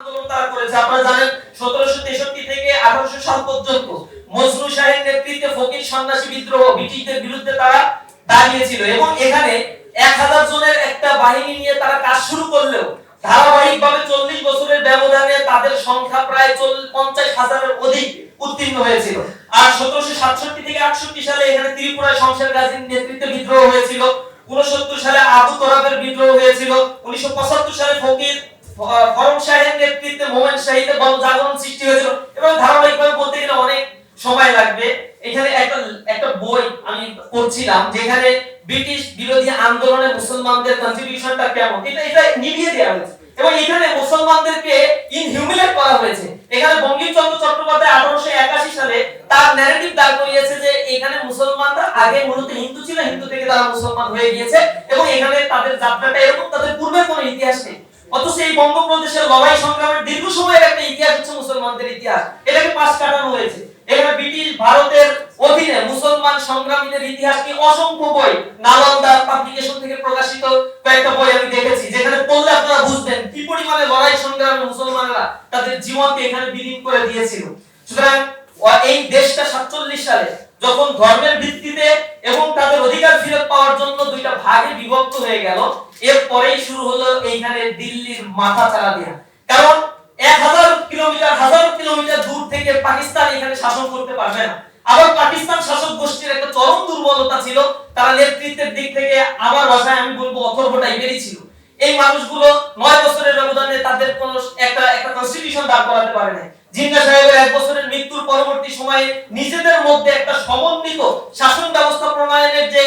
আন্দোলন হাজার অধিক উত্তীর্ণ হয়েছিল। আর সতেরোশো সাতষট্টি থেকে আটষট্টি সালে এখানে ত্রিপুরায় বিদ্রোহ হয়েছিল। উনসত্তর সালে আবু বিদ্রোহ হয়েছিল। উনিশশো পঁচাত্তর সালে ফকির ফরম শাহের নেতৃত্বে মোমেন শাহিতে গণজাগরণ সৃষ্টি হয়েছিল। এবং ধারাবাহিকভাবে বলতে গেলে অনেক সময় লাগবে। এখানে একটা একটা বই আমি পড়ছিলাম, যেখানে ব্রিটিশ বিরোধী আন্দোলনে মুসলমানদের কন্ট্রিবিউশনটা কেমন? এটা এটা নিভিয়ে দেওয়া হয়েছে। এবং এখানে মুসলমানদেরকে ইনহিউমিলেট করা হয়েছে। এখানে বঙ্কিমচন্দ্র চট্টোপাধ্যায় আঠারোশো একাশি সালে তার ন্যারেটিভ দাঁড় করিয়েছে যে এখানে মুসলমানরা আগে মূলত হিন্দু ছিল, হিন্দু থেকে তারা মুসলমান হয়ে গিয়েছে। এবং এখানে তাদের যাত্রাটা এরকম, তাদের পূর্বের কোনো ইতিহাস নেই। অথচ এই বঙ্গপ্রদেশের লড়াই সংগ্রামের দীর্ঘ সময়ের একটা ইতিহাস হচ্ছে মুসলমানদের ইতিহাস। এটাকে পাশ কাটানো হয়েছে। এখানে ব্রিটিশ ভারতের অধীনে মুসলমান সংগ্রামীদের ইতিহাস নিয়ে অসংখ্য বই নালন্দা পাবলিকেশন থেকে প্রকাশিত কয়েকটা বই আমি দেখেছি, যেখানে পড়লে আপনারা বুঝবেন কি পরিমাণে লড়াই সংগ্রামে মুসলমানরা তাদের জীবনকে এখানে বিলীন করে দিয়েছিল। সুতরাং, এই দেশটা সাতচল্লিশ সালে যখন ধর্মের ভিত্তিতে এবং তাদের অধিকার ফিরত পাওয়ার জন্য দুইটা ভাগে বিভক্ত হয়ে গেল, এরপরেই শুরু হলো এইখানে দিল্লির মাথা চারা দেয়া। কারণ এক হাজার কিলোমিটার হাজার কিলোমিটার দূর থেকে পাকিস্তান এখানে শাসন করতে পারবে না। আবার পাকিস্তান শাসক গোষ্ঠীর একটা চরম দুর্বলতা ছিল, তারা নেতৃত্বের দিক থেকে আমার ভাষায় আমি বলব অথর্ব টাইপেরই ছিল। এই মানুষগুলো নয় বছরের ব্যবধানে তাদের কোন একটা একটা কনস্টিটিউশন দাঁড় করাতে পারে না জিন্না সাহেবের এক বছরের মৃত্যুর পরবর্তী সময়ে নিজেদের মধ্যে একটা সমন্বিত শাসন ব্যবস্থা প্রণয়নের যে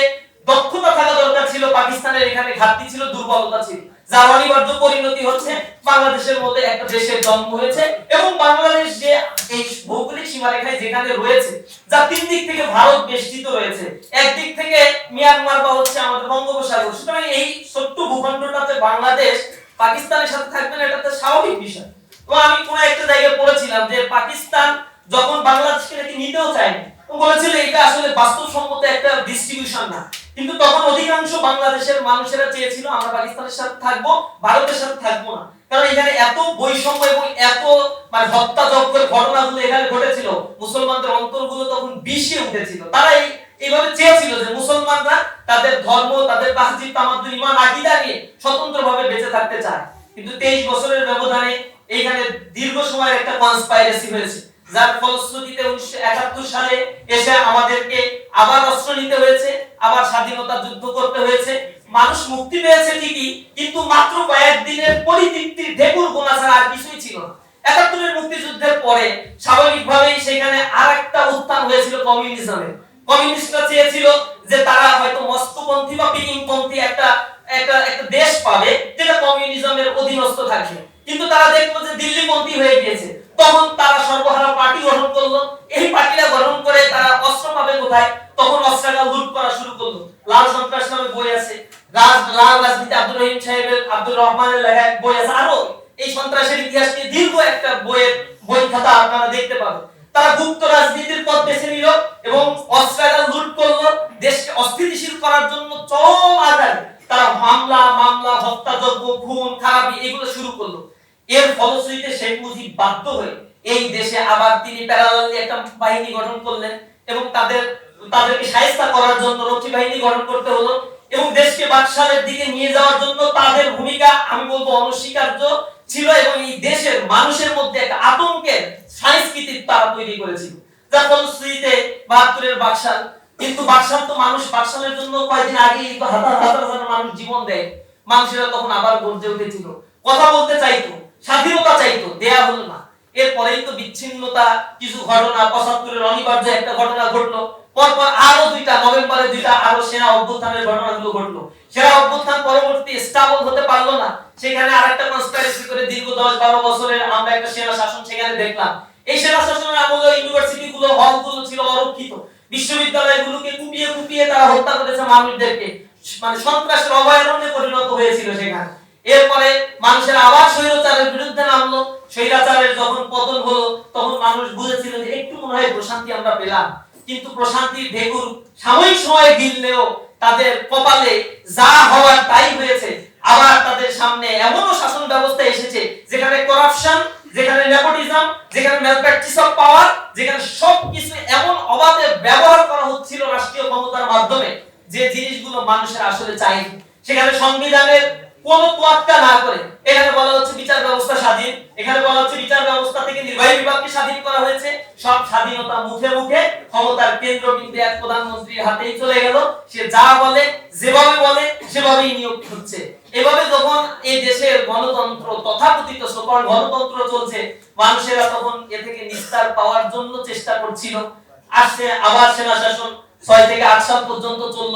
দক্ষতা থাকা দরকার ছিল, পাকিস্তানের এখানে ঘাটতি ছিল, দুর্বলতা ছিল। যার অনিবার্য পরিণতি হচ্ছে বাংলাদেশের মধ্যে একটা দেশের জন্ম হয়েছে এবং বাংলাদেশ যে এই ভৌগোলিক সীমারেখায় যেখানে রয়েছে, যা তিন দিক থেকে ভারত বেষ্টিত রয়েছে একদিক থেকে মিয়ানমার বা হচ্ছে আমাদের বঙ্গোপসাগর সুতরাং এই ছোট্ট ভূখণ্ডটাতে বাংলাদেশ পাকিস্তানের সাথে থাকবে না, এটা তো স্বাভাবিক বিষয়। তো আমি কোন একটা জায়গায় পড়েছিলাম যে পাকিস্তান যখন বাংলাদেশকে নাকি নিতেও চায়নি বলেছিল এটা আসলে বাস্তবসম্মত একটা ডিস্ট্রিবিউশন না। কিন্তু তখন অধিকাংশ বাংলাদেশের মানুষেরা চেয়েছিল, আমরা পাকিস্তানের সাথে থাকব, ভারতের সাথে থাকব না। কারণ এখানে এত বৈষম্য এবং এত মানে হত্যাযজ্ঞের ঘটনাগুলো এখানে ঘটেছিল, মুসলমানদের অন্তরগুলো তখন বিষে উঠেছিল। তারা এই এইভাবে চেয়েছিল যে মুসলমানরা তাদের ধর্ম, তাদের তাহজিব তামাদ্দুন ইমান আকীদা নিয়ে স্বতন্ত্রভাবে বেঁচে থাকতে চায়। কিন্তু 23 বছরের ব্যবধানে এইখানে দীর্ঘ সময়ের একটা কনস্পাইরেসি হয়েছে। যার ফলশ্রুতিতে উনিশশো একাত্তর সালে এসে আমাদেরকে আবার অস্ত্র নিতে হয়েছে, আবার স্বাধীনতা যুদ্ধ করতে হয়েছে। মানুষ মুক্তি পেয়েছে ঠিকই, কিন্তু মাত্র কয়েকদিনের পরিতৃপ্তির ঢেকুর গোনা ছাড়া আর কিছুই ছিল না। একাত্তরের মুক্তিযুদ্ধের পরে স্বাভাবিকভাবেই সেখানে আর একটা উত্থান হয়েছিল কমিউনিজমের কমিউনিস্টরা চেয়েছিল যে তারা হয়তো মস্কোপন্থী বা পিকিংপন্থী একটা একটা একটা দেশ পাবে যেটা কমিউনিজমের অধীনস্থ থাকবে। কিন্তু তারা দেখল যে দিল্লিপন্থী হয়ে গিয়েছে। তখন তারা সর্বহারা পার্টি গঠন করল। এই পার্টিটা গঠন করে তারা অস্ত্র পাবে কোথায়? তখন অস্ত্রাগার লুট করা শুরু করল। লাল সন্ত্রাস নামে বই আছে। রাজ, লাল রাজনীতি আব্দুর রহিম সাহেবের, আব্দুর রহমানের লেখা বই আছে। আরও এই সন্ত্রাসের ইতিহাস নিয়ে দীর্ঘ একটা বইয়ের বই খাতা আপনারা দেখতে পাবেন। তারা গুপ্ত রাজনীতির পথ বেছে নিল এবং অস্ত্রাগার লুট করল, দেশকে অস্থিতিশীল করার জন্য চরম আকারে তারা মামলা মামলা, হত্যাযজ্ঞ, খুন, খারাপি এগুলো শুরু করল। এর ফলশ্রুতিতে শেখ মুজিব বাধ্য হয়ে এই দেশে আবার তিনি প্যারালালি একটা বাহিনী গঠন করলেন এবং তাদের, তাদেরকে সাহায্য করার জন্য রক্ষী বাহিনী গঠন করতে হলো। এবং দেশকে বাকশালের দিকে নিয়ে যাওয়ার জন্য তাদের ভূমিকা, আমি বলব অনস্বীকার্য ছিল এবং এই দেশের মানুষের মধ্যে একটা আতঙ্কের সংস্কৃতি তারা তৈরি করেছিল। যার ফলশ্রুতিতে বাহাত্তরের বাকশাল, কিন্তু বাকশাল তো মানুষ, বাকশালের জন্য কয়েকদিন আগেই তো হাজার হাজার হাজার মানুষ জীবন দেয়। মানুষেরা তখন আবার গর্জে উঠেছিল। কথা বলতে চাইতো, স্বাধীনতা চাইতো, দেয়া হলো না। এরপরেই তো বিচ্ছিন্নতা, কিছু ঘটনা, পঁচাত্তরের অনিবার্য একটা ঘটনা ঘটলো। পরপর আরও দুইটা দুইটা আরও সেনা অভ্যুত্থানের ঘটনাগুলো ঘটলো। সেনা অভ্যুত্থান পরবর্তী হতে পারল না। সেখানে আরেকটা কনস্পাইরেসি করে দীর্ঘ বছরের আমরা একটা সেনা শাসন সেখানে দেখলাম। এই সেনা শাসনের আমলে ইউনিভার্সিটি গুলো হলগুলো ছিল অরক্ষিত। বিশ্ববিদ্যালয়গুলোকে কুপিয়ে কুপিয়ে তারা হত্যা করেছে মানুষদেরকে। মানে সন্ত্রাসের অভয়ারণ্যে পরিণত হয়েছিল সেখানে। এরপরে মানুষের আবার স্বৈরাচারের বিরুদ্ধে নামলো। স্বৈরাচারের যখন পতন হলো, তখন মানুষ বুঝেছিল যে একটু মনে হয় প্রশান্তি আমরা পেলাম। কিন্তু প্রশান্তির ঢেকুর সাময়িক সময় গিললেও তাদের কপালে যা হওয়ার তাই হয়েছে। আবার তাদের সামনে এমনও শাসন ব্যবস্থা এসেছে, যেখানে করাপশন যেখানে নেপোটিজম যেখানে ম্যালপ্র্যাকটিস অফ পাওয়ার যেখানে সবকিছু এমন অবাধে ব্যবহার করা হচ্ছিল রাষ্ট্রীয় ক্ষমতার মাধ্যমে যে জিনিসগুলো মানুষের আসলে চাই সেখানে সংবিধানের কোনো তোয়াক্কা না করে, এখানে বলা হচ্ছে বিচার ব্যবস্থা স্বাধীন, এখানে বলা হচ্ছে বিচার ব্যবস্থা থেকে নির্বাহী বিভাগকে স্বাধীন করা হয়েছে। সব স্বাধীনতা মুখে মুখে ক্ষমতার কেন্দ্রবিন্দু এক প্রধানমন্ত্রীর হাতেই চলে গেল। সে যা বলে, যেভাবে বলে, সেভাবেই নিয়োগ হচ্ছে। এভাবে যখন এই দেশের গণতন্ত্র তথাকথিত সকল গণতন্ত্র চলছে, মানুষেরা তখন এ থেকে নিস্তার পাওয়ার জন্য চেষ্টা করছিল। আসছে আবার সেনা শাসন ছয় থেকে আট সাল পর্যন্ত চলল।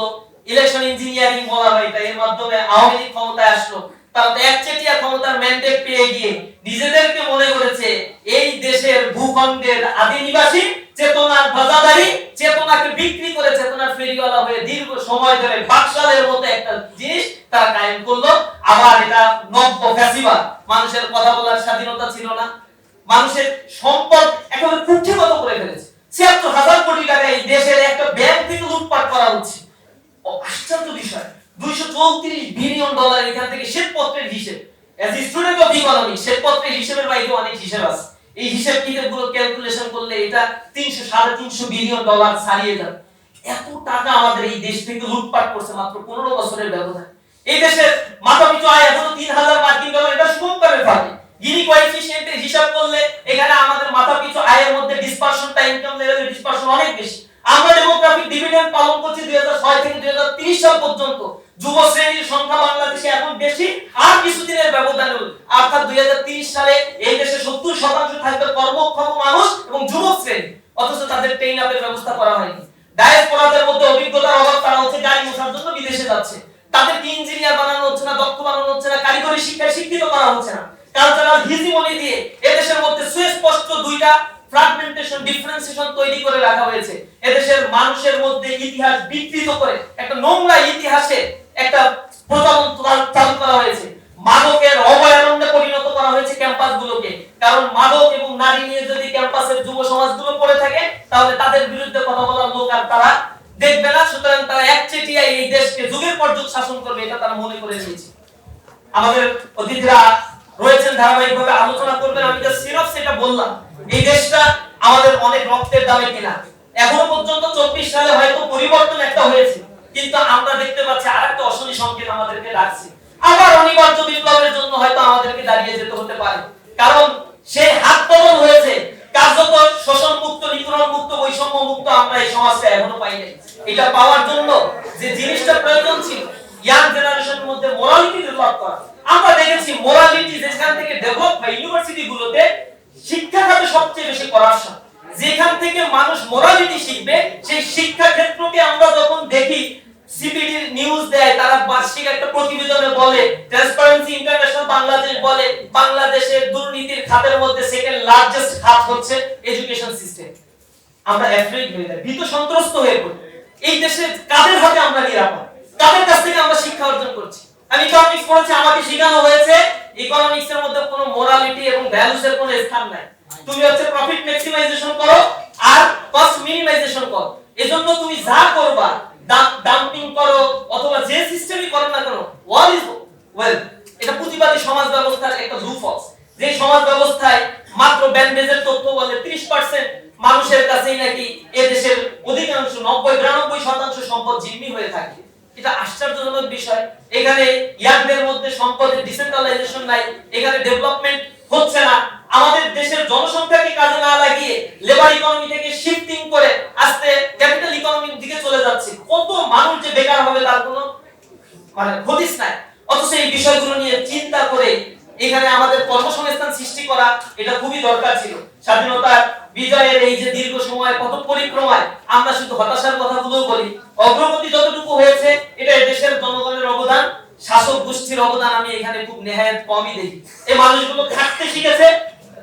ইলেকশন ইঞ্জিনিয়ারিং বলা হয়, তাই এর মাধ্যমে আওয়ামী লীগ ক্ষমতায় আসলো। তারা তো একচেটিয়া ক্ষমতার ম্যান্ডেট পেয়ে গিয়ে নিজেদেরকে মনে করেছে, এই দেশের ভূখণ্ডের আদি নিবাসী চেতনার ধ্বজাধারী চেতনাকে বিক্রি করে চেতনার ফেরিওয়ালা হয়ে দীর্ঘ সময় ধরে বাকশালের মতো একটা জিনিস তারা কায়েম করল। আবার এটা নব্য ফ্যাসিবাদ। মানুষের কথা বলার স্বাধীনতা ছিল না। মানুষের সম্পদ একেবারে কুক্ষিগত করে ফেলেছে। ছিয়াত্তর হাজার কোটি টাকা এই দেশের একটা ব্যাংক থেকে লুটপাট করা হচ্ছে। আশ্চর্য বিষয়। দুইশো চৌত্রিশ বিলিয়ন ডলার এখান থেকে শ্বেতপত্রের হিসেব। অ্যাজ স্টুডেন্ট অফ ইকোনমিক্স শ্বেতপত্রের হিসেবের বাইরে অনেক হিসেব আছে। এই হিসেব কিতাবগুলো ক্যালকুলেশন করলে এটা তিনশো সাড়ে তিনশো বিলিয়ন ডলার ছাড়িয়ে যাবে। এত টাকা আমাদের এই দেশ থেকে লুটপাট করছে মাত্র পনেরো বছরের ব্যবধান। এই দেশের মাথা পিছু আয় এখনও তিন হাজার মার্কিন ডলার, এটা সুগমভাবে পাবে গিনি কোএফিসিয়েন্টের হিসাব করলে এখানে আমাদের মাথা পিছু আয়ের মধ্যে ডিসপারশনটা ইনকাম লেভেলের ডিসপারশন অনেক বেশি। আমরা ডেমোগ্রাফিক ডিভিডেন্ড পালন করছি 2006 থেকে 2030 সাল পর্যন্ত। যুব শ্রেণির সংখ্যা বাংলাদেশে এখন বেশি, আর কিছুদিনের ব্যবধানে অর্থাৎ 2030 সালে এই দেশে 70 শতাংশ থাকবে কর্মক্ষম মানুষ এবং যুবক শ্রেণি অথচ তাদের ট্রেন আপের ব্যবস্থা করা হয়নি। ডায়াসপোরাদের মধ্যে অভিজ্ঞতার অভাব তারা হচ্ছে গাড়ি মোছার জন্য বিদেশে যাচ্ছে। তাদেরকে ইঞ্জিনিয়ার বানানো হচ্ছে না, দক্ষ বানানো হচ্ছে না, কারিগরি শিক্ষায় শিক্ষিত করা হচ্ছে না। কালচারাল হিজিমনি দিয়ে এদেশের মধ্যে সুস্পষ্ট দুইটা ফ্রাগমেন্টেশন ডিফারেন্সিয়েশন তৈরি করে রাখা হয়েছে। এদেশের মানুষের মধ্যে ইতিহাস বিকৃত করে, একটা নোংরা ইতিহাসে একটা চালু- করা হয়েছে। মাদকের অভয়ারণ্যে পরিণত করা হয়েছে ক্যাম্পাসগুলোকে। কারণ মাদক এবং নারী নিয়ে যদি ক্যাম্পাসের যুব সমাজগুলো পড়ে থাকে, তাহলে তাদের বিরুদ্ধে কথা বলার লোক আর তারা দেখবে না। সুতরাং তারা একচেটিয়া এই দেশকে যুগের পর যুগ শাসন করবে, এটা তারা মনে করে নিয়েছে। আমাদের অতিথিরা রয়েছেন, ধারাবাহিকভাবে আলোচনা করবেন। আমি সেটা বললাম। এই দেশটা আমাদের অনেক রক্তের দামে কিনা। এখনও পর্যন্ত চব্বিশ সালে হয়তো পরিবর্তন একটা হয়েছে। কিন্তু আমরা দেখতে পাচ্ছি আরেকটা অশনি সংকেত আমাদেরকে ডাকছে। আবার অনিবার্য বিপ্লবের জন্য হয়তো আমাদেরকে দাঁড়িয়ে যেতে হতে পারে। কারণ সেই হাত বদল হয়েছে। কার্যত শোষণ মুক্ত, নিপীড়ন মুক্ত, বৈষম্য মুক্ত আমরা এই সমাজটা এখনও পাই নাই। এটা পাওয়ার জন্য যে জিনিসটা প্রয়োজন ছিল, ইয়াং জেনারেশনের মধ্যে মোরালিটি ডেভেলপ করা। আমরা দেখেছি মোরালিটি যেখান থেকে ডেভেলপ হয় ইউনিভার্সিটি গুলোতে শিক্ষা খাতে সবচেয়ে বেশি করাপশন যেখান থেকে মানুষ মোরালিটি শিখবে, সেই শিক্ষা ক্ষেত্রকে আমরা যখন দেখি সিবিডির নিউজ দেয়, তারা বার্ষিক একটা প্রতিবেদনে বলে ট্রান্সপারেন্সি ইন্টারন্যাশনাল বাংলাদেশ বলে, বাংলাদেশের দুর্নীতির খাতের মধ্যে সেকেন্ড লার্জেস্ট খাত হচ্ছে এডুকেশন সিস্টেম আমরা অ্যাফ্রেড হয়ে যাই, ভীত সন্ত্রস্ত হয়ে পড়ি। এই দেশে কাদের হাতে আমরা নিরাপদ? কাদের কাছ থেকে আমরা শিক্ষা অর্জন করছি? আমি ইকোনমিক্স পড়েছি, আমাকে শেখানো হয়েছে ইকোনমিক্স এর মধ্যে কোনো মোরালিটি এবং ভ্যালুস এর কোনো স্থান নাই। তুমি হচ্ছে প্রফিট ম্যাক্সিমাইজেশন করো আর কস্ট মিনিমাইজেশন করো। এজন্য তুমি যা করবা ডাম্পিং করো, অথবা যে সিস্টেমই করো না কেন ওয়াল ইজ ওয়েল এটা পুঁজিবাদী সমাজ ব্যবস্থার একটা লুফলস যে সমাজ ব্যবস্থায় মাত্র ব্যান্ডেজের তথ্য বলে 30% মানুষের কাছেই নাকি এদেশের অধিকাংশ 90 92 শতাংশ সম্পদ জিম্মি হয়ে থাকে। এটা আশ্চর্যজনক বিষয়। এখানে ইয়াংদের মধ্যে সম্পদের ডিসেন্ট্রালাইজেশন নাই, এখানে ডেভেলপমেন্ট হচ্ছে না। আমাদের দেশের জনসংখ্যাকে কাজে না লাগিয়ে লেবার ইকোনমি থেকে শিফটিং করে আস্তে ক্যাপিটাল ইকোনমির দিকে চলে যাচ্ছে। কত মানুষ যে বেকার হবে তার কোনো মানে হদিস নাই। অথচ এই বিষয়গুলো নিয়ে চিন্তা করে এখানে আমাদের কর্মসংস্থান সৃষ্টি করা এটা খুবই দরকার ছিল। স্বাধীনতার বিজয়ের এই যে দীর্ঘ সময় কত পরিক্রমায় আমরা শুধু হতাশার কথাগুলো বলি, অগ্রগতি যতটুকু হয়েছে এটা দেশের জনগণের অবদান, শাসক গোষ্ঠীর অবদান আমি এখানে খুব নেহায়ত কমই দেখি। এই মানুষগুলো থাকতে শিখেছে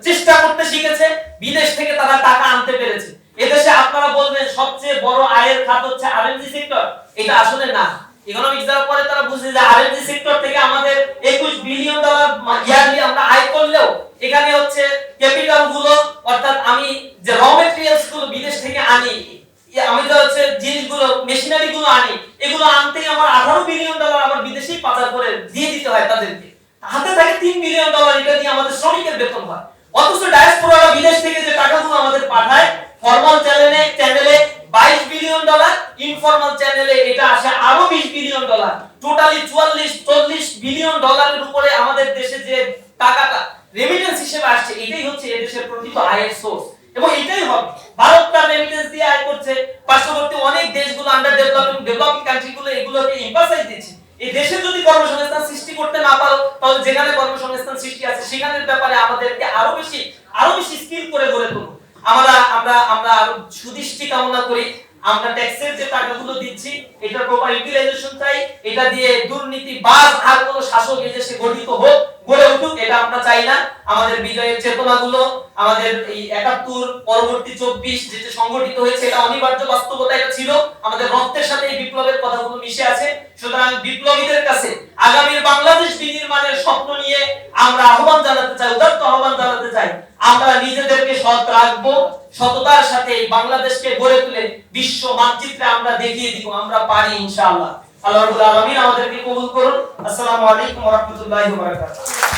চেষ্টা করতে শিখেছে, বিদেশ থেকে তারা টাকা আনতে পেরেছে। এদেশে আপনারা বলবেন, সবচেয়ে বড় আয়ের খাত হচ্ছে আরএনজি সেক্টর এটা আসলে না। ইকোনমিক্স যাওয়ার পরে তারা বুঝে যে আরএনজি সেক্টর থেকে আমাদের 21 বিলিয়ন ডলার ইয়ারলি আমরা আয় করলেও এখানে হচ্ছে ক্যাপিটালগুলো, অর্থাৎ আমি যে র মেটেরিয়ালসগুলো বিদেশ থেকে আনি আমি তো হচ্ছে জিনিসগুলো মেশিনারি গুলো আনি, এগুলো আনতেই আমার 18 বিলিয়ন ডলার আমার বিদেশেই পাচার করে দিয়ে দিতে হয় তাদেরকে। হাতে থাকে তিন মিলিয়ন ডলার এটা দিয়ে আমাদের শ্রমিকের বেতন হয়। অথচ ডায়াসপোরারা বিদেশ থেকে যে টাকাগুলো আমাদের পাঠায় ফর্মাল চ্যানেলে চ্যানেলে 22 বিলিয়ন ডলার ইনফর্মাল চ্যানেলে এটা আসে আরও 20 বিলিয়ন ডলার টোটালি 44 40 বিলিয়ন ডলারের উপরে আমাদের দেশে যে টাকাটা রেমিটেন্স হিসেবে আসছে, এটাই হচ্ছে এদেশের প্রকৃত আয়ের সোর্স এবং এটাই হবে ভারত তার রেমিটেন্স দিয়ে আয় করছে পার্শ্ববর্তী অনেক দেশগুলো আন্ডার ডেভেলপিং ডেভেলপিং কান্ট্রিগুলো এগুলোকে এমফাসাইজ দিচ্ছে এই দেশে যদি কর্মসংস্থান সৃষ্টি করতে না পারো তাহলে যেখানে কর্মসংস্থান সৃষ্টি আছে সেখানের ব্যাপারে আমাদেরকে আরও বেশি আরও বেশি স্কিল করে গড়ে তুলবো আমরা আমরা আমরা সুদৃষ্টি কামনা করি। আমরা ট্যাক্সের যে টাকাগুলো দিচ্ছি এটা প্রপার ইউটিলাইজেশন চাই। এটা দিয়ে দুর্নীতি বাজ আর কোনো শাসক এদেশে গঠিত হোক। গড়ে উঠুক, এটা আমরা চাই না। আমাদের বিজয়ের চেতনাগুলো, আমাদের এই একাত্তর, পরবর্তী চব্বিশ যেটা সংগঠিত হয়েছে, এটা অনিবার্য বাস্তবতা, এটা ছিল। আমাদের রক্তের সাথে এই বিপ্লবের কথাগুলো মিশে আছে। সুতরাং বিপ্লবীদের কাছে আগামীর বাংলাদেশ বিনির্মাণের স্বপ্ন নিয়ে আমরা আহ্বান জানাতে চাই, উদাত্ত আহ্বান জানাতে চাই। আমরা নিজেদেরকে সৎ রাখব। সততার সাথে এই বাংলাদেশকে গড়ে তুলে বিশ্ব মানচিত্রে আমরা দেখিয়ে দিব। আমরা পারি ইনশাআল্লাহ। আল্লাহ রাব্বুল আলামিন আমাদেরকে কবুল করুন। আসসালামু আলাইকুম ওয়া রাহমাতুল্লাহি ওয়া বারাকাতুহু।